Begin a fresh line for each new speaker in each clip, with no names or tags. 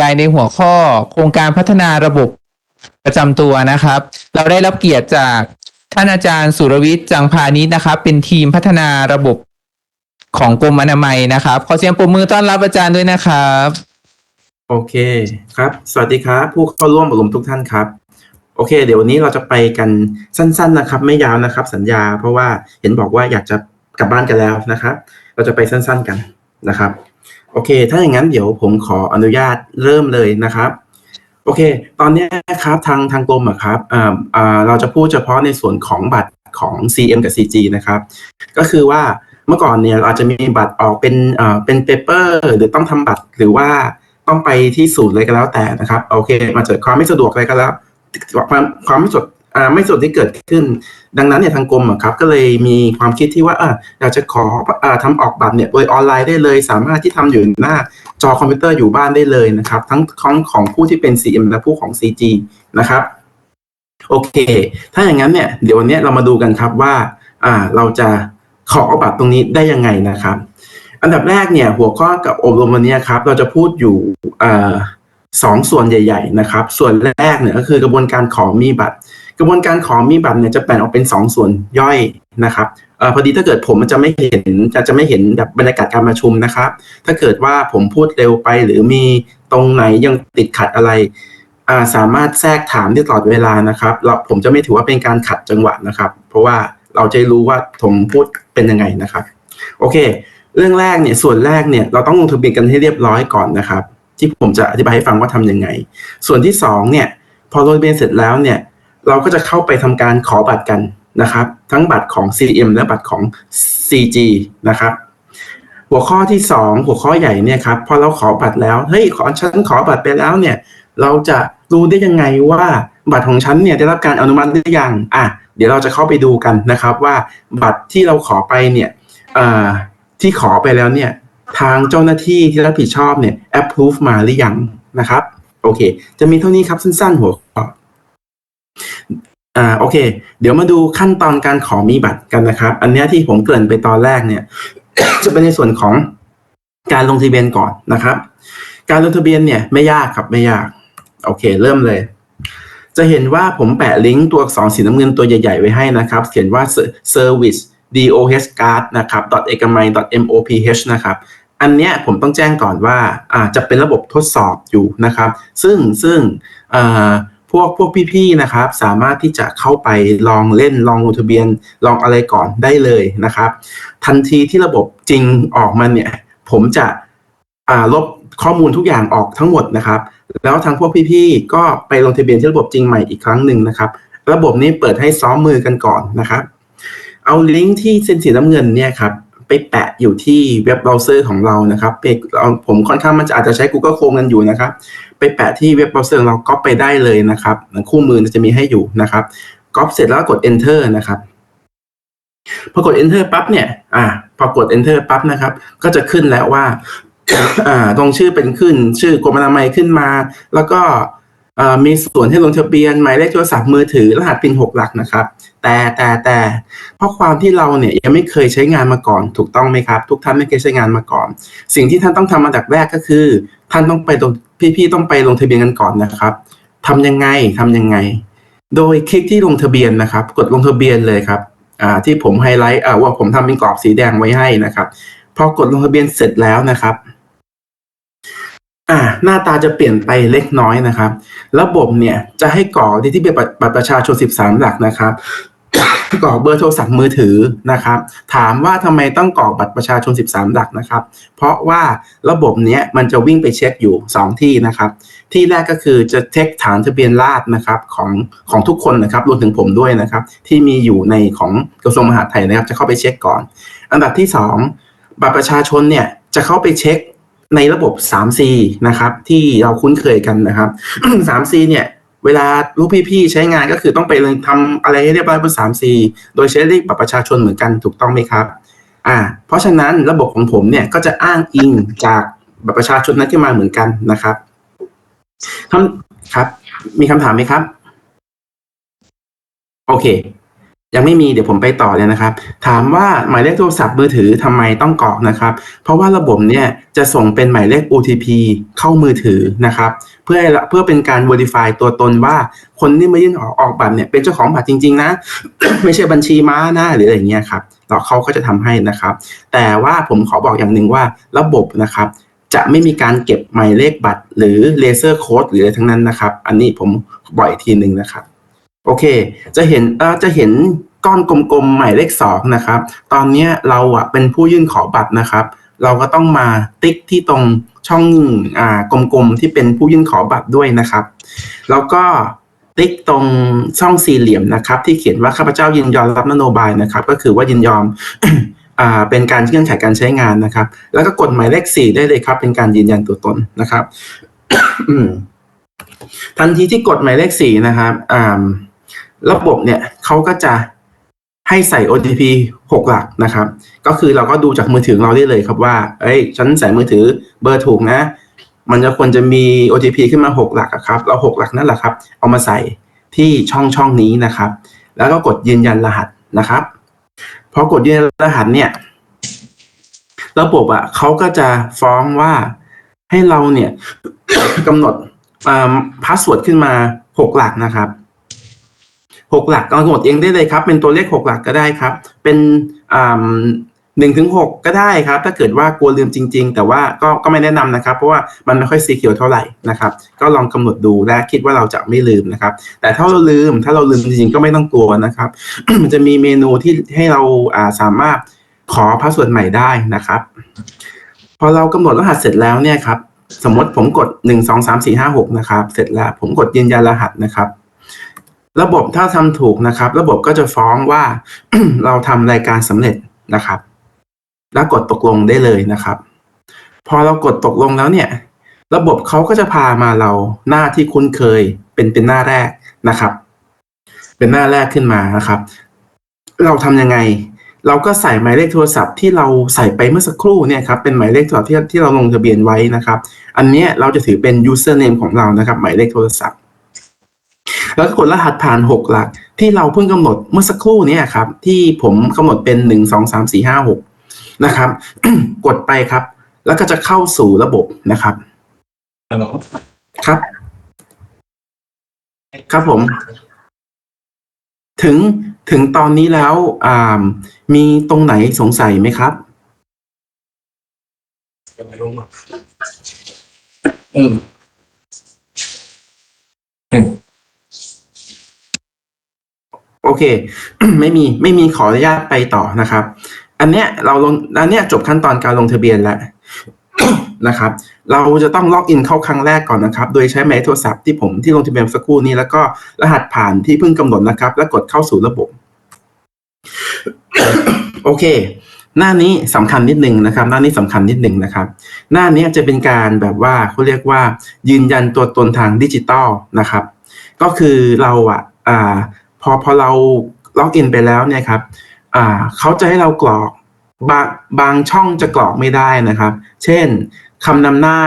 ยายในหัวข้อโครงการพัฒนาระบบประจำตัวนะครับ เราได้รับเกียรติจากท่านอาจารย์สุรวิทย์จังพานิชนะครับ เป็นทีมพัฒนาระบบของกรมอนามัยนะครับขอเสียงปรบมือต้อนรับอาจารย์ด้วยนะครับ
โอเคครับ สวัสดีครับ ผู้เข้าร่วมอบรมทุกท่านครับ โอเค เดี๋ยววันนี้เราจะไปกันสั้น ๆนะครับ ไม่ยาวนะครับ สัญญา เพราะว่าเห็นบอกว่าอยากจะกลับบ้านกันแล้วนะครับ เราจะไปสั้น ๆกันนะครับ โอเค ถ้าอย่างนั้นเดี๋ยวผมขออนุญาตเริ่มเลยนะครับ โอเค ตอนนี้ครับทางทางกรมอะครับอ่าอ่าเราจะพูดเฉพาะในส่วนของบัตรของ CM กับ CG นะครับ ก็คือว่าเมื่อก่อนเนี่ยเราจะมีบัตรออกเป็นเป็นเปเปอร์หรือต้องทำบัตรหรือว่าต้องไปที่ศูนย์เลยก็แล้วแต่นะครับ โอเค มาเกิดความไม่สะดวกอะไรก็แล้วความความไม่สด ไม่สดที่เกิดขึ้น ดังนั้นเนี่ยทางกรมครับก็เลยมีความคิดที่ว่าอ่าอยากจะขออ่าทำออกบัตรเนี่ยโดยออนไลน์ได้เลย สามารถที่ทำอยู่หน้าจอคอมพิวเตอร์อยู่บ้านได้เลยนะครับ ทั้งของของผู้ที่เป็น CM และผู้ของ CG นะครับโอเค ถ้าอย่างนั้นเนี่ยเดี๋ยววันนี้เรามาดูกันครับว่าอ่าเราจะขออบัตรตรงนี้ได้ยังไงนะครับ อันดับแรกเนี่ยหัวข้อกับอบรมวันนี้ครับ เราจะพูดอยู่อสองส่วนใหญ่ ๆ นะครับ ส่วนแรกเนี่ยก็คือกระบวนการขอมีบัตร กระบวนการขอมีบัตรเนี่ยจะแบ่งออกเป็นสองส่วนย่อยนะครับอพอดีถ้าเกิดผมมันจะไม่เห็นจะจะไม่เห็นแบบบรรยากาศการประชุมนะครับ ถ้าเกิดว่าผมพูดเร็วไปหรือมีตรงไหนยังติดขัดอะไรอ่าสามารถแทรกถามได้ตลอดเวลานะครับแล้วผมจะไม่ถือว่าเป็นการขัดจังหวะนะครับ เพราะว่าเราจะรู้ว่าผมพูดเป็นยังไงนะครับ โอเค เรื่องแรกเนี่ยส่วนแรกเนี่ยเราต้องลงทะเบียนกันให้เรียบร้อยก่อนนะครับ ที่ผมจะอธิบายให้ฟังว่าทำยังไง ส่วนที่สองเนี่ยพอลงทะเบียนเสร็จแล้วเนี่ย เราก็จะเข้าไปทำการขอบัตรกันนะครับ ทั้งบัตรของ CM และบัตรของ CG นะครับ หัวข้อที่ 2 หัวข้อใหญ่เนี่ยครับพอเราขอบัตรแล้วเฮ้ยขอฉันขอบัตรไปแล้วเนี่ยเราจะรู้ได้ยังไงว่าบัตรของฉันเนี่ยได้รับการอนุมัติหรือยังอะเดี๋ยวเราจะเข้าไปดูกันนะครับว่าบัตรที่เราขอไปเนี่ยที่ขอไปแล้วเนี่ยทางเจ้าหน้าที่ที่รับผิดชอบเนี่ย approve มาหรือยังนะครับ โอเค จะมีเท่านี้ครับสั้นๆ หัวข้ อ่าโอเค เดี๋ยวมาดูขั้นตอนการขอมีบัตรกันนะครับ อันเนี้ยที่ผมเกริ่นไปตอนแรกเนี่ย จะเป็นในส่วนของการลงทะเบียนก่อนนะครับ การลงทะเบียนเนี่ยไม่ยากครับไม่ยาก โอเค เริ่มเลย จะเห็นว่าผมแปะลิงก์ตัวอักษรสีน้ำเงินตัวใหญ่ ๆ ไว้ให้นะครับ เขียนว่า service doh card นะครับ ekamai moph นะครับอันเนี้ยผมต้องแจ้งก่อนว่าอ่าจะเป็นระบบทดสอบอยู่นะครับ ซึ่งซึ่งอ่า วกพวกพี่ๆนะครับ สามารถที่จะเข้าไปลองเล่นลองลงทะเบียนลองอะไรก่อนได้เลยนะครับ ทันทีที่ระบบจริงออกมาเนี่ย ผมจะลบข้อมูลทุกอย่างออกทั้งหมดนะครับ แล้วทางพวกพี่ๆก็ไปลงทะเบียนที่ระบบจริงใหม่อีกครั้งหนึ่งนะครับ ระบบนี้เปิดให้ซ้อมมือกันก่อนนะครับ เอาลิงก์ที่เส้นสีน้ำเงินเนี่ยครับ ไปแปะอยู่ที่เว็บเบราว์เซอร์ของเรานะครับไปเอาผมค่อนข้างมันจะอาจจะใช้ Google Chrome กันอยู่นะครับ ไปแปะที่เว็บเบราว์เซอร์เราก็ไปได้เลยนะครับคู่มือจะมีให้อยู่นะครับก๊อปเสร็จแล้วกด enter นะครับพอกด enter ปั๊บเนี่ยอ่าพอกด enter ปั๊บนะครับ ก็จะขึ้นแล้วว่าอ่าตรงชื่อเป็นขึ้น ชื่อกรมอนามัยขึ้นมา แล้วก็มีส่วนให้ลงทะเบียนหมายเลขโทรศัพท์มือถือรหัสพินหกหลักนะครับ แต่แต่แต่เพราะความที่เราเนี่ยยังไม่เคยใช้งานมาก่อน ถูกต้องไหมครับ ทุกท่านไม่เคยใช้งานมาก่อน สิ่งที่ท่านต้องทำมาจากแรกก็คือ ท่านต้องไปตรงพี่ๆต้องไปลงทะเบียนกันก่อนนะครับทำยังไงทำยังไง โดยคลิกที่ลงทะเบียนนะครับ กดลงทะเบียนเลยครับอ่าที่ผมไฮไลท์อ่าว่าผมทำเป็นกรอบสีแดงไว้ให้นะครับพอกดลงทะเบียนเสร็จแล้วนะครับ อ่า หน้าตาจะเปลี่ยนไปเล็กน้อยนะครับ ระบบเนี่ยจะให้กรอกที่ที่เป็นบัตรประชาชน 13 หลักนะครับกรอกเบอร์โทรศัพท์มือถือนะครับ ถามว่าทำไมต้องกรอกบัตรประชาชน 13 หลักนะครับ เพราะว่าระบบเนี้ยมันจะวิ่งไปเช็คอยู่ 2 ที่นะครับ ที่แรกก็คือจะเช็คฐานทะเบียนราษฎรนะครับของของทุกคนนะครับรวมถึงผมด้วยนะครับ ที่มีอยู่ในของกระทรวงมหาดไทยนะครับ จะเข้าไปเช็คก่อน อันดับที่สองบัตรประชาชนเนี่ยจะเข้าไปเช็ค ในระบบ 3C นะครับ ที่เราคุ้นเคยกันนะครับ 3C เนี่ย เวลาลูกพี่ๆใช้งานก็คือต้องไปเลยทำอะไรให้เรียบร้อยบน 3C โดยใช้เลขบัตรประชาชนเหมือนกันถูกต้องไหมครับอ่าเพราะฉะนั้นระบบของผมเนี่ยก็จะอ้างอิงจากบัตรประชาชนนั้นขึ้นมาเหมือนกันนะครับคำครับ มีคำถามไหมครับ โอเค ยังไม่มีเดี๋ยวผมไปต่อเลยนะครับ ถามว่าหมายเลขโทรศัพท์มือถือทำไมต้องกรอกนะครับ เพราะว่าระบบเนี่ยจะส่งเป็นหมายเลข OTP เข้ามือถือนะครับ เพื่อเพื่อเป็นการ verify ตัวตนว่าคนที่มายื่นออกออกบัตรเนี่ยเป็นเจ้าของบัตรจริง ๆ นะ ไม่ใช่บัญชีม้านะหรืออะไรเงี้ยครับแล้วเขาก็จะทำให้นะครับ แต่ว่าผมขอบอกอย่างหนึ่งว่าระบบนะครับจะไม่มีการเก็บหมายเลขบัตร หรือเลเซอร์โค้ดหรืออะไรทั้งนั้นนะครับ อันนี้ผมบอกอีกทีหนึ่งนะครับ โอเค จะเห็นจะเห็นก้อนกลมๆหมายเลขสองนะครับ ตอนนี้เราอะเป็นผู้ยื่นขอบัตรนะครับ เราก็ต้องมาติ๊กที่ตรงช่องอ่ากลมๆที่เป็นผู้ยื่นขอบัตรด้วยนะครับ แล้วก็ติ๊กตรงช่องสี่เหลี่ยมนะครับ ที่เขียนว่าข้าพเจ้ายินยอมรับนโยบายนะครับ ก็คือว่ายินยอมอ่าเป็นการเงื่อนไขการใช้งานนะครับ แล้วก็กดหมายเลขสี่ได้เลยครับ เป็นการยืนยันตัวตนนะครับทันทีที่กดหมายเลขสี่นะครับอ่า ระบบเนี่ยเขาก็จะให้ใส่ OTP หกหลักนะครับ ก็คือเราก็ดูจากมือถือเราได้เลยครับว่า เอ้ย ฉันใส่มือถือเบอร์ถูกนะ มันจะควรจะมี OTP ขึ้นมาหกหลักครับแล้วหกหลักนั่นแหละครับ เอามาใส่ที่ช่องช่องนี้นะครับ แล้วก็กดยืนยันรหัสนะครับ พอกดยืนยันรหัสเนี่ย ระบบอะเขาก็จะฟ้องว่าให้เราเนี่ยกำหนดพาสเวิร์ดขึ้นมาหกหลักนะครับ หกหลักกำหนดเองได้เลยครับ เป็นตัวเลขหกหลักก็ได้ครับ เป็นหนึ่งถึงหกก็ได้ครับ ถ้าเกิดว่ากลัวลืมจริง ๆ แต่ว่าก็ก็ไม่แนะนำนะครับ เพราะว่ามันไม่ค่อยซีเคียวเท่าไหร่นะครับ ก็ลองกำหนดดูและคิดว่าเราจะไม่ลืมนะครับ แต่ถ้าเราลืมถ้าเราลืมจริงๆก็ไม่ต้องกลัวนะครับ มันจะมีเมนูที่ให้เราอ่าสามารถขอพาสเวิร์ดใหม่ได้นะครับ พอเรากำหนดรหัสเสร็จแล้วเนี่ยครับ สมมติผมกดหนึ่งสองสามสี่ห้าหกนะครับ เสร็จแล้วผมกดยืนยันรหัสนะครับ ระบบถ้าทำถูกนะครับ ระบบก็จะฟ้องว่าเราทำรายการสำเร็จนะครับ แล้วกดตกลงได้เลยนะครับ พอเรากดตกลงแล้วเนี่ย ระบบเขาก็จะพามาเราหน้าที่คุ้นเคยเป็นเป็นหน้าแรกนะครับ เป็นหน้าแรกขึ้นมานะครับ เราทำยังไง เราก็ใส่หมายเลขโทรศัพท์ที่เราใส่ไปเมื่อสักครู่เนี่ยครับเป็นหมายเลขโทรศัพท์ที่ที่เราลงทะเบียนไว้นะครับ อันนี้เราจะถือเป็น username ของเรานะครับ หมายเลขโทรศัพท์ แล้วก็กดรหัสผ่านหกหลัก ที่เราเพิ่งกำหนดเมื่อสักครู่เนี่ยครับ ที่ผมกำหนดเป็นหนึ่งสองสามสี่ห้าหกนะครับ กดไปครับ แล้วก็จะเข้าสู่ระบบนะครับ
ฮัลโหล
ครับ ครับผม ถึงถึงตอนนี้แล้วอ่ามีตรงไหนสงสัยไหมครับ
อืมอืม
โอเค ไม่มีไม่มีขออนุญาตไปต่อนะครับ อันเนี้ยเราลงอันเนี้ยจบขั้นตอนการลงทะเบียนแล้วนะครับ เราจะต้องล็อกอินเข้าครั้งแรกก่อนนะครับ โดยใช้หมายโทรศัพท์ที่ผมที่ลงทะเบียนสักครู่นี้แล้วก็รหัสผ่านที่เพิ่งกำหนดนะครับ แล้วกดเข้าสู่ระบบ โอเค หน้านี้สำคัญนิดนึงนะครับ หน้านี้สำคัญนิดนึงนะครับ หน้านี้จะเป็นการแบบว่าเขาเรียกว่า ยืนยันตัวตนทางดิจิตอลนะครับ ก็คือเราอะอ่า อพอเราล็อกอินไปแล้วเนี่ยครับอ่าเขาจะให้เรากรอกบางบางช่องจะกรอกไม่ได้นะครับ เช่นคำนำหน้า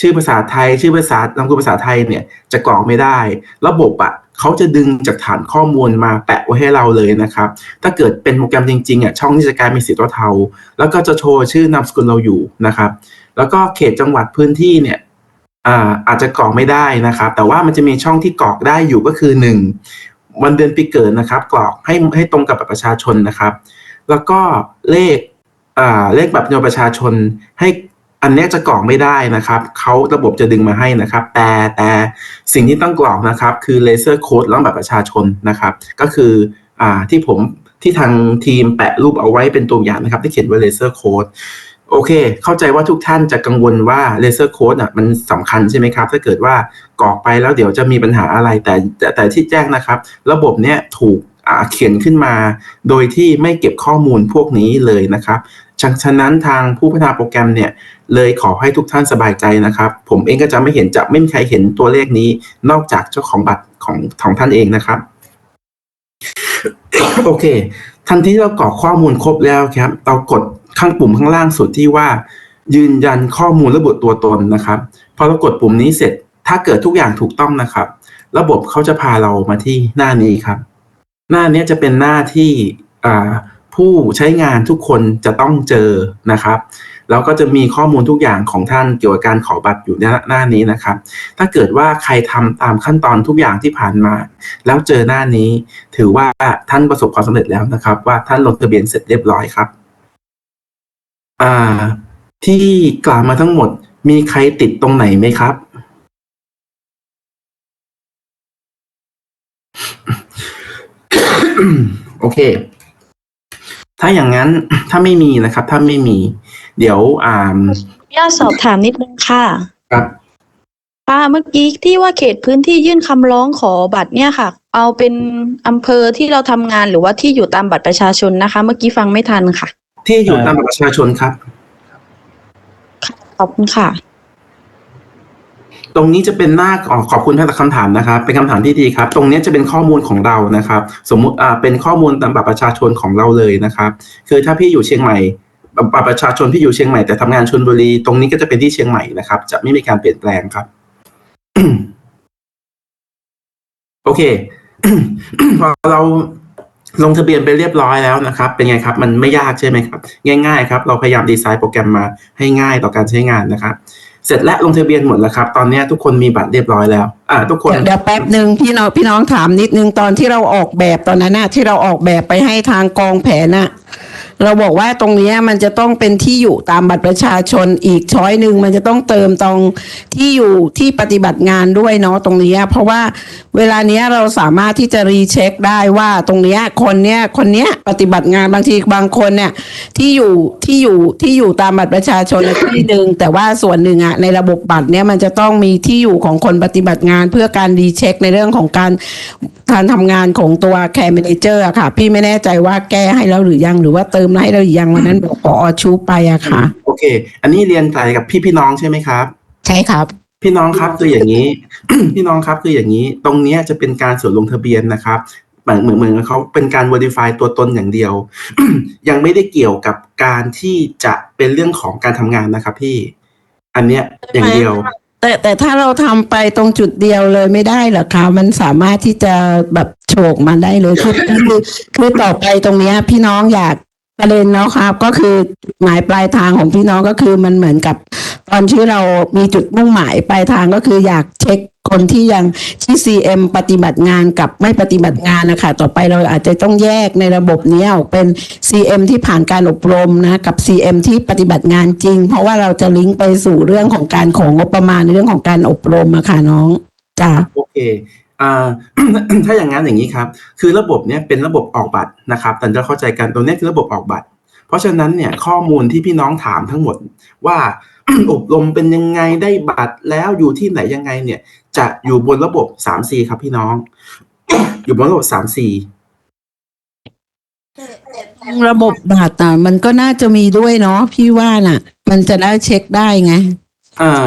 ชื่อภาษาไทย ชื่อภาษานามสกุลภาษาไทยเนี่ยจะกรอกไม่ได้ ระบบอะเขาจะดึงจากฐานข้อมูลมาแปะไว้ให้เราเลยนะครับ ถ้าเกิดเป็นโปรแกรมจริงๆอะช่องที่จะกลายเป็นสีเทาๆแล้วก็จะโชว์ชื่อนามสกุลเราอยู่นะครับ แล้วก็เขตจังหวัดพื้นที่เนี่ยอ่าอาจจะกรอกไม่ได้นะครับ แต่ว่ามันจะมีช่องที่กรอกได้อยู่ก็คือหนึ่ง วันเดือนปีเกิดนะครับกรอกให้ให้ตรงกับบัตรประชาชนนะครับ แล้วก็เลขอ่าเลขบัตรประจำตัวประชาชนให้อันนี้จะกรอกไม่ได้นะครับเขาระบบจะดึงมาให้นะครับ แต่แต่สิ่งที่ต้องกรอกนะครับ คือเลเซอร์โค้ดแล้วบัตรประชาชนนะครับ ก็คืออ่าที่ผมที่ทางทีมแปะรูปเอาไว้เป็นตัวอย่างนะครับ ที่เขียนว่าเลเซอร์โค้ด โอเค เข้าใจว่าทุกท่านจะกังวลว่าเลเซอร์โค้ดอะมันสำคัญใช่ไหมครับ ถ้าเกิดว่ากรอกไปแล้วเดี๋ยวจะมีปัญหาอะไรแต่แต่แต่ที่แจ้งนะครับ ระบบเนี้ยถูกอ่าเขียนขึ้นมา โดยที่ไม่เก็บข้อมูลพวกนี้เลยนะครับฉะนั้นทางผู้พัฒนาโปรแกรมเนี่ยเลยขอให้ทุกท่านสบายใจนะครับ ผมเองก็จะไม่เห็นจะไม่มีใครเห็นตัวเลขนี้ นอกจากเจ้าของบัตรของของท่านเองนะครับ โอเค ทันทีที่เรากรอกข้อมูลครบแล้วครับ เรากด ข้างปุ่มข้างล่างสุดที่ว่า ยืนยันข้อมูลระบุตัวตนนะครับพอเรากดปุ่มนี้เสร็จถ้าเกิดทุกอย่างถูกต้องนะครับ ระบบเขาจะพาเรามาที่หน้านี้ครับ หน้านี้จะเป็นหน้าที่ผู้ใช้งานทุกคนจะต้องเจอนะครับแล้วก็จะมีข้อมูลทุกอย่างของท่านเกี่ยวกับการขอบัตรอยู่ในหน้านี้นะครับ ถ้าเกิดว่าใครทำตามขั้นตอนทุกอย่างที่ผ่านมา แล้วเจอหน้านี้ ถือว่าท่านประสบความสำเร็จแล้วนะครับ ว่าท่านลงทะเบียนเสร็จเรียบร้อยครับ อ่า ที่กล่าวมาทั้งหมด มีใครติดตรงไหนไหมครับ โอเค ถ้าอย่างนั้นถ้าไม่มีนะครับ ถ้าไม่มี เดี๋ยวอ่า
อยากสอบถามนิดนึงค่ะ
ครับ
ค่ะเมื่อกี้ที่ว่าเขตพื้นที่ยื่นคำร้องขอบัตรเนี่ยค่ะ เอาเป็นอำเภอที่เราทำงานหรือว่าที่อยู่ตามบัตรประชาชนนะคะ เมื่อกี้ฟังไม่ทันค่ะ
ที่อยู่ตามบัตรประชาชนครับ
ขอบคุณค่ะ
ตรงนี้จะเป็นหน้าอ๋อขอบคุณท่านคำถามนะครับ เป็นคำถามที่ดีครับ ตรงนี้จะเป็นข้อมูลของเรานะครับ สมมุติอ่าเป็นข้อมูลตามบัตรประชาชนของเราเลยนะครับ คือถ้าพี่อยู่เชียงใหม่บัตรประชาชนพี่อยู่เชียงใหม่แต่ทำงานชลบุรี ตรงนี้ก็จะเป็นที่เชียงใหม่นะครับ จะไม่มีการเปลี่ยนแปลงครับ โอเคพอเรา ลงทะเบียนไปเรียบร้อยแล้วนะครับ เป็นไงครับ มันไม่ยากใช่ไหมครับ ง่ายๆครับ เราพยายามดีไซน์โปรแกรมมาให้ง่ายต่อการใช้งานนะครับ เสร็จและลงทะเบียนหมดแล้วครับ ตอนนี้ทุกคนมีบัตรเรียบร้อยแล้ว อ่า ทุกคน
เดี๋ยวแป๊บหนึ่งพี่น้องพี่น้องถามนิดนึงตอนที่เราออกแบบตอนนั้นน่ะที่เราออกแบบไปให้ทางกองแผนน่ะ เราบอกว่าตรงนี้มันจะต้องเป็นที่อยู่ตามบัตรประชาชนอีกช้อยหนึ่งมันจะต้องเติมตรงที่อยู่ที่ปฏิบัติงานด้วยเนาะตรงนี้ เพราะว่าเวลาเนี้ยเราสามารถที่จะรีเช็คได้ว่าตรงเนี้ยคนเนี้ยคนเนี้ยปฏิบัติงานบางทีบางคนเนี่ยที่อยู่ที่อยู่ที่อยู่ตามบัตรประชาชนที่หนึ่งแต่ว่าส่วนหนึ่งอะในระบบบัตรเนี่ยมันจะต้องมีที่อยู่ของคนปฏิบัติงานเพื่อการรีเช็คในเรื่องของการการทำงานของตัวแคร์ a ม a เจอร์อะค่ะ พี่ไม่แน่ใจว่าแก้ให้แล้วหรือยังหรือว่าเติมให้แล้วหรือยังวันนั้นบอกพอชูไปอะค่ะ
โอเค อันนี้เรียนใจกับพี่พี่น้องใช่ไหมครับ
ใช่ครับ
พี่น้องครับคืออย่างนี้ พี่น้องครับคืออย่างนี้ ตรงเนี้ยจะเป็นการส่วนลงทะเบียนนะครับเหมือนเหมือนเหมือนเขาเป็นการ verify ตัวตนอย่างเดียว ยังไม่ได้เกี่ยวกับการที่จะเป็นเรื่องของการทำงานนะครับพี่ อันเนี้ยอย่างเดียว
แต่แต่ถ้าเราทำไปตรงจุดเดียวเลยไม่ได้เหรอคะมันสามารถที่จะแบบโฉกมาได้เลยคือคือคือต่อไปตรงเนี้ย พี่น้องอยาก ประเด็นแล้วครับ ก็คือหมายปลายทางของพี่น้องก็คือมันเหมือนกับ ตอนที่เรามีจุดมุ่งหมายปลายทางก็คืออยากเช็คคนที่ยังที่ CM ปฏิบัติงานกับไม่ปฏิบัติงานนะคะต่อไปเราอาจจะต้องแยกในระบบเนี้ยออกเป็น CM ที่ผ่านการอบรมนะกับ CM ที่ปฏิบัติงานจริง เพราะว่าเราจะลิงก์ไปสู่เรื่องของการของงบประมาณในเรื่องของการอบรมอะค่ะน้องจ้า
โอเค ถ้าอย่างนั้นอย่างนี้ครับ คือระบบเนี้ยเป็นระบบออกบัตรนะครับแต่จะเข้าใจกันตรงเนี้ยคือระบบออกบัตร เพราะฉะนั้นเนี่ยข้อมูลที่พี่น้องถามทั้งหมดว่าอบรมเป็นยังไงได้บัตรแล้วอยู่ที่ไหนยังไงเนี่ยจะอยู่บนระบบ 3C ครับพี่น้อง อยู่บนระบบ 3C
ระบบบัตรอะมันก็น่าจะมีด้วยเนาะพี่ว่าน่ะ มันจะได้เช็คได้ไง
อ่า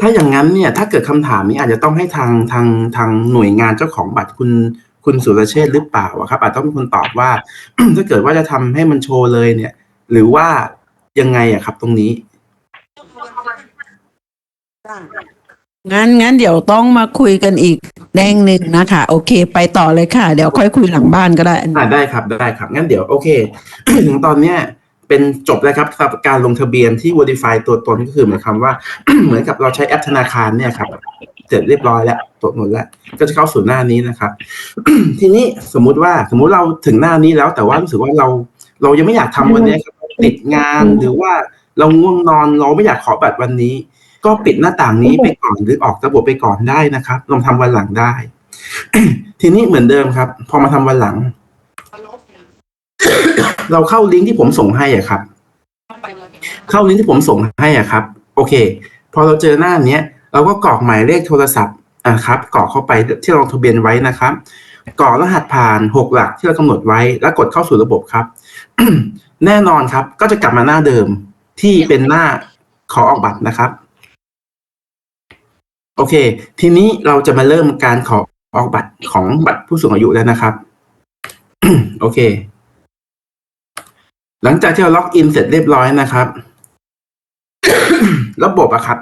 ถ้าอย่างนั้นเนี่ยถ้าเกิดคำถามนี้อาจจะต้องให้ทางทางทางหน่วยงานเจ้าของบัตรคุณคุณสุรเชษฐ์หรือเปล่าอะครับ อาจต้องเป็นคนตอบว่า ถ้าเกิดว่าจะทำให้มันโชว์เลยเนี่ย หรือว่ายังไงอะครับตรงนี้
งั้นงั้นเดี๋ยวต้องมาคุยกันอีกแดงหนึ่งนะคะ โอเค ไปต่อเลยค่ะ เดี๋ยวค่อยคุยหลังบ้านก็ได้
อ่าได้ครับได้ครับ งั้นเดี๋ยวโอเค ถึงตอนเนี้ย เป็นจบแล้วครับสำหรับการลงทะเบียนที่ verify ตัวตนก็คือหมายความว่า เหมือนกับเราใช้แอปธนาคารเนี่ยครับเสร็จเรียบร้อยแล้วตรวจหมดแล้ว ก็จะเข้าสู่หน้านี้นะครับ ทีนี้สมมุติว่าสมมุติเราถึงหน้านี้แล้ว แต่ว่ารู้สึกว่าเรา เรายังไม่อยากทำวันนี้ครับติดงานหรือว่าเราง่วงนอนเราไม่อยากขอบัตรวันนี้ ก็ปิดหน้าต่างนี้ไปก่อนหรือออกระบบไปก่อนได้นะครับลองทำวันหลังได้ ทีนี้เหมือนเดิมครับ พอมาทำวันหลัง เราเข้าลิงก์ที่ผมส่งให้อะครับ เข้าลิงก์ที่ผมส่งให้อะครับ โอเค พอเราเจอหน้าเนี้ย เราก็กรอกหมายเลขโทรศัพท์อะครับกรอกเข้าไปที่เราลงทะเบียนไว้นะครับกรอกรหัสผ่านหกหลักที่เรากำหนดไว้ แล้วกดเข้าสู่ระบบครับ แน่นอนครับ ก็จะกลับมาหน้าเดิมที่เป็นหน้าขอออกบัตรนะครับ โอเค ทีนี้เราจะมาเริ่มการขอออกบัตรของบัตรผู้สูงอายุแล้วนะครับ โอเค หลังจากที่เราล็อกอินเสร็จเรียบร้อยนะครับ ระบบอะครับ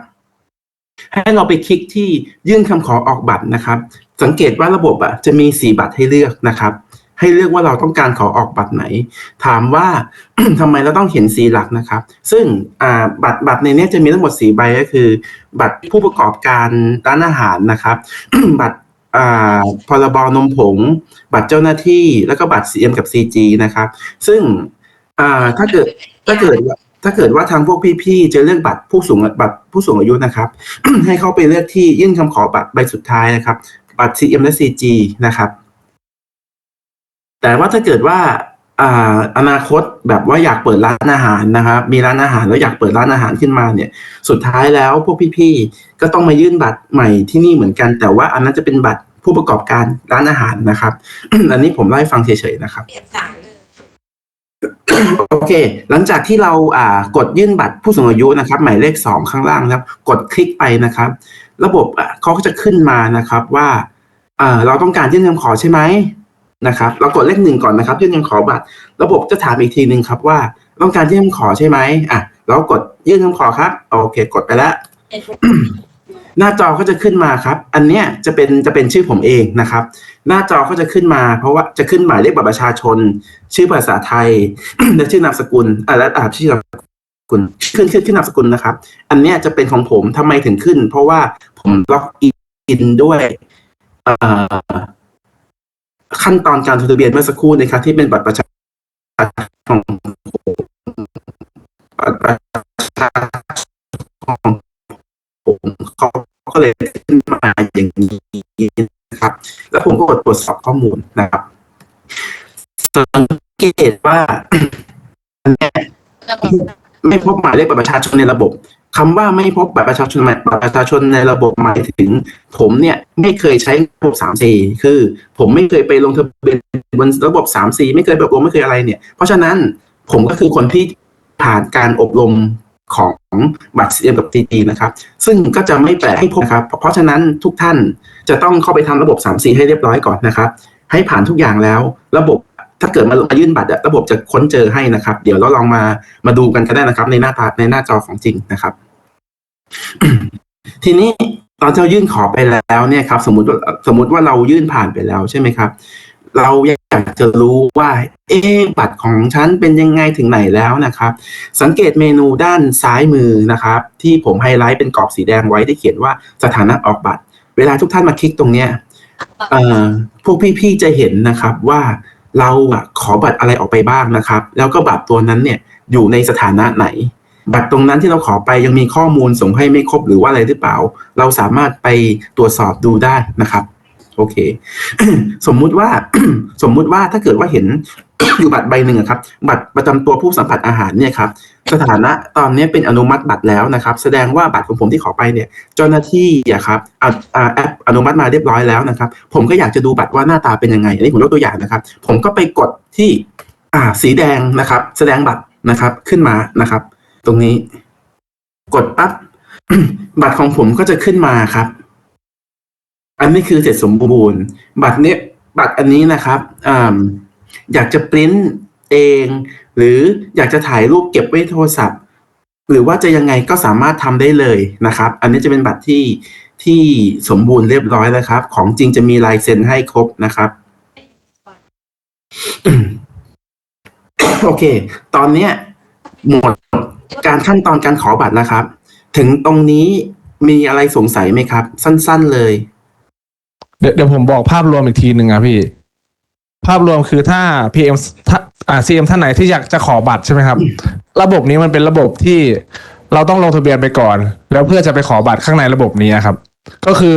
ให้เราไปคลิกที่ยื่นคำขอออกบัตรนะครับ สังเกตว่าระบบอะจะมีสีบัตรให้เลือกนะครับ ให้เลือกว่าเราต้องการขอออกบัตรไหน ถามว่าทำไมเราต้องเห็นสีหลักนะครับ ซึ่งบัตรบัตรในนี้จะมีทั้งหมดสีใบก็คือ บัตรผู้ประกอบการร้านอาหารนะครับ บัตรพรบนมผง บัตรเจ้าหน้าที่ แล้วก็บัตร CM กับ CG นะครับ ซึ่ง อ่าถ้าเกิดถ้าเกิดว่าถ้าเกิดว่าทางพวกพี่ๆจะเลือกบัตรผู้สูงบัตรผู้สูงอายุนะครับ ให้เข้าไปเลือกที่ยื่นคำขอบัตรใบสุดท้ายนะครับ บัตร CM และ CG นะครับ แต่ว่าถ้าเกิดว่าอ่าอนาคตแบบว่าอยากเปิดร้านอาหารนะครับ มีร้านอาหารแล้วอยากเปิดร้านอาหารขึ้นมาเนี่ย สุดท้ายแล้วพวกพี่ๆก็ต้องมายื่นบัตรใหม่ที่นี่เหมือนกัน แต่ว่าอันนั้นจะเป็นบัตรผู้ประกอบการร้านอาหารนะครับ อันนี้ผมเล่าให้ฟังเฉยๆนะครับ โอเค หลังจากที่เราอ่ากดยื่นบัตรผู้สูงอายุนะครับ หมายเลขสองข้างล่างนะครับ กดคลิกไปนะครับ ระบบอะเขาก็จะขึ้นมานะครับว่าอ่าเราต้องการยื่นคำขอใช่ไหมนะครับ เรากดเลขหนึ่งก่อนนะครับ ยื่นคำขอบัตร ระบบจะถามอีกทีหนึ่งครับว่า ต้องการยื่นคำขอใช่ไหมอะเรากดยื่นคำขอครับ โอเค กดไปแล้วหน้าจอก็จะขึ้นมาครับ อันเนี้ยจะเป็นจะเป็นชื่อผมเองนะครับ หน้าจอก็จะขึ้นมา เพราะว่าจะขึ้นหมายเลขบัตรประชาชน ชื่อภาษาไทย และชื่อนามสกุลอ่าและอ่าชื่อนามสกุลขึ้นขึ้นขึ้นนามสกุลนะครับ อันเนี้ยจะเป็นของผมทำไมถึงขึ้น เพราะว่าผมล็อกอินด้วยขั้นตอนการลงทะเบียนเมื่อสักครู่นะครับที่เป็นบัตรประชาชนของผมบัตรประชาชนของผมเขาก็เลยขึ้นมาอย่างนี้ นะครับ แล้วผมก็กดตรวจสอบข้อมูลนะครับสังเกตว่าอันนี้ไม่พบหมายเลขบัตรประชาชนในระบบคำว่าไม่พบบัตรประชาชนหมายบัตรประชาชนในระบบหมายถึง ผมเนี่ยไม่เคยใช้ระบบสามสี่คือ ผมไม่เคยไปลงทะเบียนบนระบบสามสี่ไม่เคยแบบลงไม่เคยอะไรเนี่ย เพราะฉะนั้นผมก็คือคนที่ผ่านการอบรมของบัตร CM กับ TG นะครับ ซึ่งก็จะไม่แปลกให้พบครับ เพราะฉะนั้นทุกท่าน จะต้องเข้าไปทำระบบ3 4ให้เรียบร้อยก่อนนะครับ ให้ผ่านทุกอย่างแล้ว ระบบถ้าเกิดมายื่นบัตรระบบจะค้นเจอให้นะครับ เดี๋ยวเราลองมามาดูกันก็ได้นะครับ ในหน้าตาในหน้าจอของจริงนะครับ ทีนี้ตอนที่เรายื่นขอไปแล้วเนี่ยครับ สมมติสมมติว่าเรายื่นผ่านไปแล้วใช่ไหมครับ เราอยากจะรู้ว่า เอ๊บัตรของฉันเป็นยังไงถึงไหนแล้วนะครับ สังเกตเมนูด้านซ้ายมือนะครับ ที่ผมไฮไลท์เป็นกรอบสีแดงไว้ที่เขียนว่าสถานะออกบัตร เวลาทุกท่านมาคลิกตรงเนี้ยพวกพี่ๆจะเห็นนะครับว่าเราอะขอบัตรอะไรออกไปบ้างนะครับ แล้วก็บัตรตัวนั้นเนี่ยอยู่ในสถานะไหน บัตรตรงนั้นที่เราขอไปยังมีข้อมูลส่งให้ไม่ครบหรือว่าอะไรหรือเปล่า เราสามารถไปตรวจสอบดูได้นะครับ โอเค สมมุติว่าสมมุติว่าถ้าเกิดว่าเห็น อยู่บัตรใบหนึ่งอะครับ บัตรประจำตัวผู้สัมผัสอาหารเนี่ยครับสถานะตอนนี้เป็นอนุมัติบัตรแล้วนะครับ แสดงว่าบัตรของผมที่ขอไปเนี่ย เจ้าหน้าที่อะครับอ่าแอปอนุมัติมาเรียบร้อยแล้วนะครับ ผมก็อยากจะดูบัตรว่าหน้าตาเป็นยังไงอันนี้ผมยกตัวอย่างนะครับ ผมก็ไปกดที่อ่าสีแดงนะครับ แสดงบัตรนะครับขึ้นมานะครับ ตรงนี้ กดปั๊บบัตรของผมก็จะขึ้นมาครับ อันนี้คือเสร็จสมบูรณ์ บัตรเนี้ยบัตรอันนี้นะครับอ่า อยากจะปริ้นเอง หรืออยากจะถ่ายรูปเก็บไว้โทรศัพท์ หรือว่าจะยังไงก็สามารถทำได้เลยนะครับ อันนี้จะเป็นบัตรที่ที่สมบูรณ์เรียบร้อยแล้วครับ ของจริงจะมีลายเซ็นให้ครบนะครับโอเค ตอนเนี้ย หมดการขั้นตอนการขอบัตรแล้วครับ ถึงตรงนี้มีอะไรสงสัยไหมครับ สั้น ๆเลย
เดี๋ยวเดี๋ยวผมบอกภาพรวมอีกทีหนึ่งครับพี่ ภาพรวมคือถ้า PM ถ้าอ่า CM ท่านไหนที่อยากจะขอบัตรใช่ไหมครับ ระบบนี้มันเป็นระบบที่เราต้องลงทะเบียนไปก่อน แล้วเพื่อจะไปขอบัตรข้างในระบบนี้ครับ ก็คือ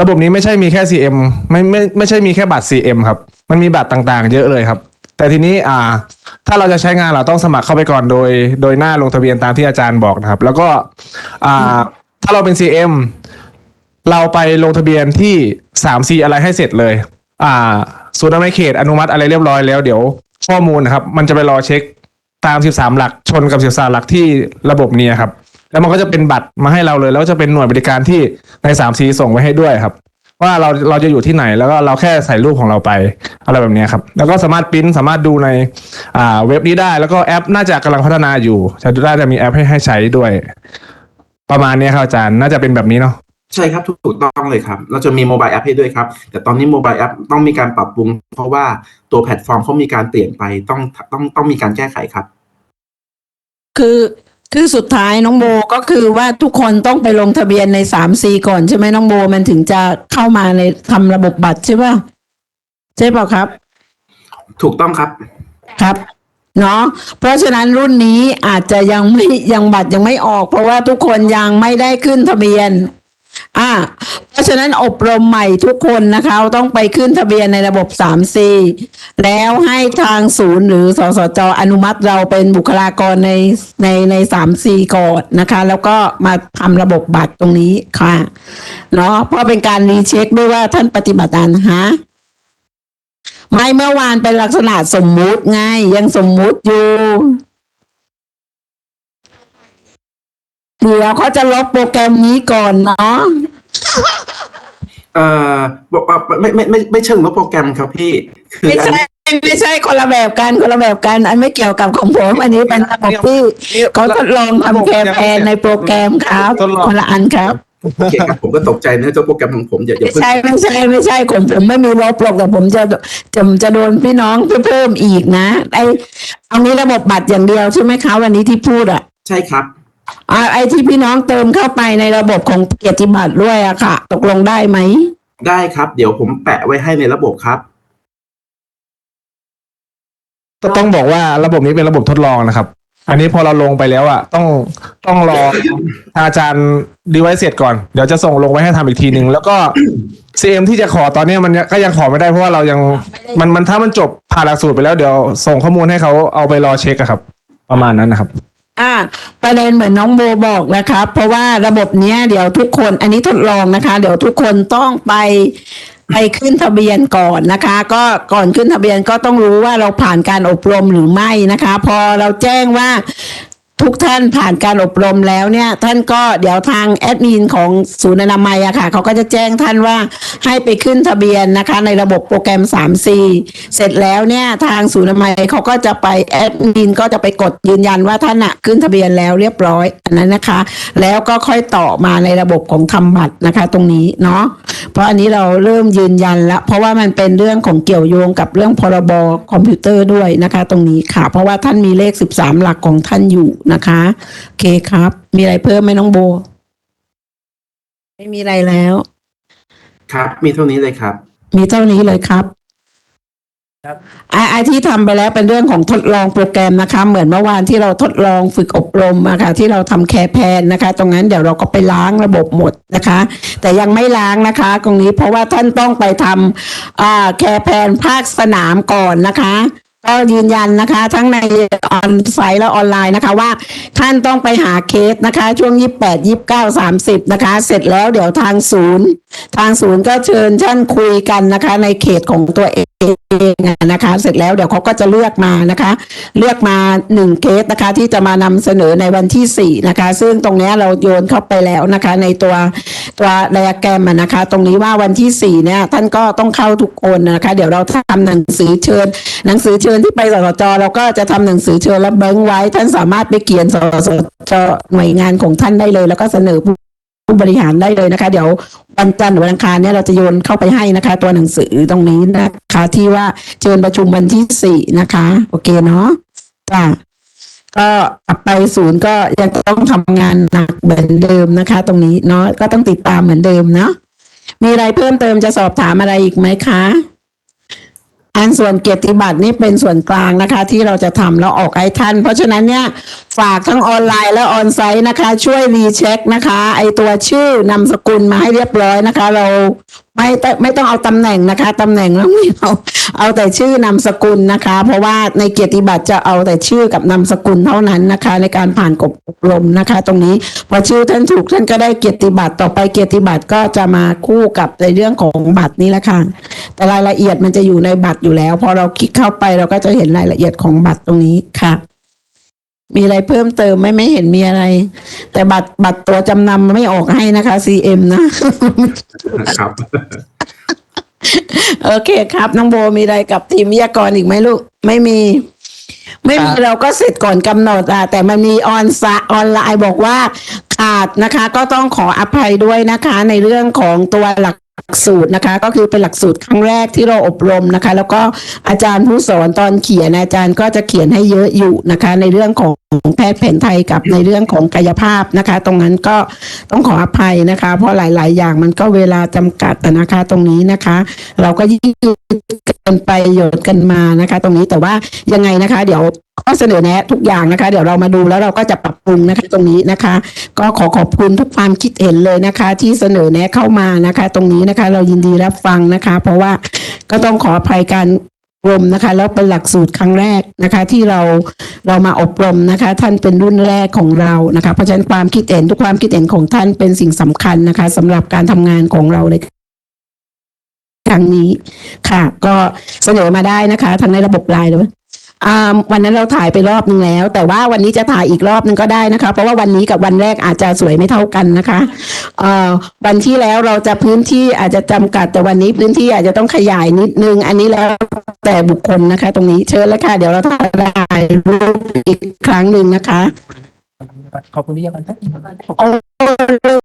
ระบบนี้ไม่ใช่มีแค่ CM ไม่ไม่ไม่ใช่มีแค่บัตร CM ครับ มันมีบัตรต่างๆ เยอะเลยครับ แต่ทีนี้อ่า ถ้าเราจะใช้งานเราต้องสมัครเข้าไปก่อนโดย โดยหน้าลงทะเบียนตามที่อาจารย์บอกนะครับ แล้วก็อ่าถ้าเราเป็น CM เราไปลงทะเบียนที่สามซีอะไรให้เสร็จเลย อ่า ศูนย์อำนวยเขตอนุมัติอะไรเรียบร้อยแล้วเดี๋ยวข้อมูลนะครับ มันจะไปรอเช็คตาม 13 หลักชนกับ 13 หลักที่ระบบนี้ครับ แล้วมันก็จะเป็นบัตรมาให้เราเลย แล้วจะเป็นหน่วยบริการที่ใน3 c ส่งไว้ให้ด้วยครับ ว่าเราเราจะอยู่ที่ไหนแล้วก็เราแค่ใส่รูปของเราไปอะไรแบบนี้ครับ แล้วก็สามารถปริ้นสามารถดูในอ่าเว็บนี้ได้ แล้วก็แอปน่าจะกำลังพัฒนาอยู่จะน่าจะมีแอปให้ให้ใช้ด้วย ประมาณนี้ครับอาจารย์น่าจะเป็นแบบนี้เนาะ
ใช่ครับถูกถูกต้องเลยครับ เราจะมีโมบายแอปให้ด้วยครับ แต่ตอนนี้โมบายแอปต้องมีการปรับปรุง เพราะว่าตัวแพลตฟอร์มเขามีการเปลี่ยนไปต้องต้องต้องมีการแก้ไขครับ
คือคือสุดท้ายน้องโบก็คือว่าทุกคนต้องไปลงทะเบียนในสามซีก่อนใช่ไหมน้องโบมันถึงจะเข้ามาในทำระบบบัตรใช่ป่ะใช่เปล่าครับ
ถูกต้องครับ
ครับเนาะเพราะฉะนั้นรุ่นนี้อาจจะยังไม่ยังบัตรยังไม่ออก เพราะว่าทุกคนยังไม่ได้ขึ้นทะเบียน อ่าเพราะฉะนั้นอบรมใหม่ทุกคนนะคะ ต้องไปขึ้นทะเบียนในระบบ 3C แล้วให้ทางศูนย์หรือสสจอนุมัติเราเป็นบุคลากรในในใน 3C ก่อนนะคะ แล้วก็มาทำระบบบัตรตรงนี้ค่ะเนาะเพราะเป็นการรีเช็คด้วยว่าท่านปฏิบัติตามฮะไม่เมื่อวานเป็นลักษณะสมมุติไงยังสมมุติอยู่ เดี๋ยวเขาจะลบโปรแกรมนี้ก่อนเนาะ
เอ่อบอกว่าไม่ไม่ไม่ไม่เชิงลบโปรแกรมครับพี่ คือ
ไม่
อัน
ใช่ไม่ใช่คนละแบบกันคนละแบบกันอันไม่เกี่ยวกับของผม อันนี้เป็นระบบที่เขาทดลองทำแคมเปญในโปรแกรมครับ
ทดลอง
คนละอันครับ
โอเคครับผมก็ตกใจนะเจ้าโปรแกรมของผมอย่าอย่า
ไม่
เพิ่ง
ใช่ไม่ใช่ไม่ใช่ผมผมไม่มีลบหรอกแต่ผมจะจะจะโดนพี่น้องเพิ่มอีกนะไอเอานี้ระบบบัตรอย่างเดียวใช่ไหมคะวันนี้ที่พูดอะ
ใช่ครับ
อ่าไอ้ที่พี่น้องเติมเข้าไปในระบบของเกียรติบัตรด้วยอะค่ะ ตกลงได้ไหม
ได้ครับ เดี๋ยวผมแปะไว้ให้ในระบบครับ
ก็ต้องบอกว่าระบบนี้เป็นระบบทดลองนะครับ อันนี้พอเราลงไปแล้วอะต้องต้องรอทางอาจารย์ดีไว้เสร็จก่อน เดี๋ยวจะส่งลงไว้ให้ทำอีกทีหนึ่งแล้วก็ CM ที่จะขอตอนนี้มันก็ยังขอไม่ได้เพราะว่าเรายังมันมันถ้ามันจบผ่านหลักสูตรไปแล้วเดี๋ยวส่งข้อมูลให้เขาเอาไปรอเช็คอะครับ ประมาณนั้นนะครับ
อ่าประเด็นเหมือนน้องโบบอกนะคะเพราะว่าระบบเนี้ยเดี๋ยวทุกคนอันนี้ทดลองนะคะ เดี๋ยวทุกคนต้องไปไปขึ้นทะเบียนก่อนนะคะ ก็ก่อนขึ้นทะเบียนก็ต้องรู้ว่าเราผ่านการอบรมหรือไม่นะคะ พอเราแจ้งว่า ทุกท่านผ่านการอบรมแล้วเนี่ยท่านก็เดี๋ยวทางแอดมินของศูนย์อนามัยอะค่ะเขาก็จะแจ้งท่านว่าให้ไปขึ้นทะเบียนนะคะ ในระบบโปรแกรม 3C เสร็จแล้วเนี่ยทางศูนย์อนามัยเขาก็จะไปแอดมินก็จะไปกดยืนยันว่าท่านอะขึ้นทะเบียนแล้วเรียบร้อยอันนั้นนะคะ แล้วก็ค่อยต่อมาในระบบของทำบัตรนะคะ ตรงนี้เนาะเพราะอันนี้เราเริ่มยืนยันแล้วเพราะว่ามันเป็นเรื่องของเกี่ยวโยงกับเรื่องพรบคอมพิวเตอร์ด้วยนะคะ ตรงนี้ค่ะ เพราะว่าท่านมีเลขสิบสามหลักของท่านอยู่นะคะโอเคครับ มีอะไรเพิ่มไหมน้องโบ ไม่มีอะไรแล้ว
ครับ มีเท่านี้เลยครับ
มีเท่านี้เลยครับไอ้ไอ้ที่ทำไปแล้วเป็นเรื่องของทดลองโปรแกรมนะคะ เหมือนเมื่อวานที่เราทดลองฝึกอบรมอะค่ะที่เราทำแคร์แพนนะคะ ตรงนั้นเดี๋ยวเราก็ไปล้างระบบหมดนะคะ แต่ยังไม่ล้างนะคะ ตรงนี้เพราะว่าท่านต้องไปทำอ่าแคร์แพนภาคสนามก่อนนะคะ ก็ยืนยันนะคะ ทั้งในออนไซต์และออนไลน์นะคะว่าท่านต้องไปหาเคสนะคะ ช่วงยี่แปดยี่เก้าสามสิบนะคะ เสร็จแล้วเดี๋ยวทางศูนย์ ทางศูนย์ก็เชิญท่านคุยกันนะคะ ในเขตของตัวเองอะนะคะเสร็จแล้วเดี๋ยวเขาก็จะเลือกมานะคะ เลือกมาหนึ่งเคสนะคะที่จะมานำเสนอในวันที่สี่นะคะ ซึ่งตรงนี้เราโยนเข้าไปแล้วนะคะ ในตัวตัวไดอะแกรมนะคะ ตรงนี้ว่าวันที่สี่เนี่ยท่านก็ต้องเข้าทุกคนนะคะ เดี๋ยวเราทำหนังสือเชิญ หนังสือเชิญที่ไปสสจเราก็จะทำหนังสือเชิญและเบิ้งไว้ ท่านสามารถไปเขียนสสจหน่วยงานของท่านได้เลย แล้วก็เสนอผู้ ผู้บริหารได้เลยนะคะ เดี๋ยววันจันทร์วันอังคารเนี่ยเราจะโยนเข้าไปให้นะคะ ตัวหนังสือตรงนี้นะคะ ที่ว่าเชิญประชุมวันที่สี่นะคะ โอเคเนาะจ้ะก็กลับไปศูนย์ก็ยังต้องทำงานหนักเหมือนเดิมนะคะ ตรงนี้เนาะก็ต้องติดตามเหมือนเดิมเนาะมีอะไรเพิ่มเติมจะสอบถามอะไรอีกไหมคะ อันส่วนเกียรติบัตรนี่เป็นส่วนกลางนะคะ ที่เราจะทำแล้วออกให้ท่าน เพราะฉะนั้นเนี่ยฝากทั้งออนไลน์และออนไซต์นะคะ ช่วยรีเช็คนะคะ ไอตัวชื่อนามสกุลมาให้เรียบร้อยนะคะ เรา ไม่ต้องไม่ต้องเอาตำแหน่งนะคะตำแหน่งแล้วไม่เอาเอาแต่ชื่อนามสกุลนะคะ เพราะว่าในเกียรติบัตรจะเอาแต่ชื่อกับนามสกุลเท่านั้นนะคะ ในการผ่านกบอบรมนะคะ ตรงนี้พอชื่อท่านถูกท่านก็ได้เกียรติบัตรต่อไปเกียรติบัตรก็จะมาคู่กับในเรื่องของบัตรนี้แหละค่ะแต่รายละเอียดมันจะอยู่ในบัตรอยู่แล้ว พอเราคลิกเข้าไปเราก็จะเห็นรายละเอียดของบัตรตรงนี้ค่ะ มีอะไรเพิ่มเติมไหมไม่เห็นมีอะไร แต่บัตรบัตรตัวจำนำไม่ออกให้นะคะ CM นะ
ครับ
โอเคครับน้องโบมีอะไรกับทีมวิทยากรอีกไหมลูก ไม่มี ไม่มี
ครับ
เราก็เสร็จก่อนกำหนดอะแต่มันมีออนไซออนไลน์บอกว่าขาดนะคะ ก็ต้องขออภัยด้วยนะคะ ในเรื่องของตัวหลักักสูตรนะคะ ก็คือเป็นหลักสูตรครั้งแรกที่เราอบรมนะคะ แล้วก็อาจารย์ผู้สอนตอนเขียนอาจารย์ก็จะเขียนให้เยอะอยู่นะคะ ในเรื่องของแพทย์แผนไทยกับในเรื่องของกายภาพนะคะ ตรงนั้นก็ต้องขออภัยนะคะ เพราะหลาย ๆ อย่างมันก็เวลาจำกัดนะคะตรงนี้นะคะ เราก็ยืดกันไปโยนกันมานะคะ ตรงนี้แต่ว่ายังไงนะคะ เดี๋ยวข้อเสนอแนะทุกอย่างนะคะ เดี๋ยวเรามาดูแล้วเราก็จะปรับ ปรุงนะคะตรงนี้นะคะ ก็ขอขอบคุณทุกความคิดเห็นเลยนะคะ ที่เสนอแนะเข้ามานะคะ ตรงนี้นะคะเรายินดีรับฟังนะคะ เพราะว่าก็ต้องขออภัยการอบรมนะคะแล้วเป็นหลักสูตรครั้งแรกนะคะ ที่เราเรามาอบรมนะคะ ท่านเป็นรุ่นแรกของเรานะคะ เพราะฉะนั้นความคิดเห็นทุกความคิดเห็นของท่านเป็นสิ่งสำคัญนะคะสำหรับการทำงานของเราในครั้งนี้ค่ะ ก็เสนอมาได้นะคะทางในระบบไลน์เลยอ่า วันนั้นเราถ่ายไปรอบนึงแล้ว แต่ว่าวันนี้จะถ่ายอีกรอบนึงก็ได้นะคะ เพราะว่าวันนี้กับวันแรกอาจจะสวยไม่เท่ากันนะคะวันที่แล้วเราจะพื้นที่อาจจะจำกัดแต่วันนี้พื้นที่อาจจะต้องขยายนิดนึง อันนี้แล้วแต่บุคคลนะคะ ตรงนี้เชิญแล้วค่ะ เดี๋ยวเราถ่ายรูปอีกครั้งหนึ่งนะคะ
ขอบคุณพี่ยากัน
โอ้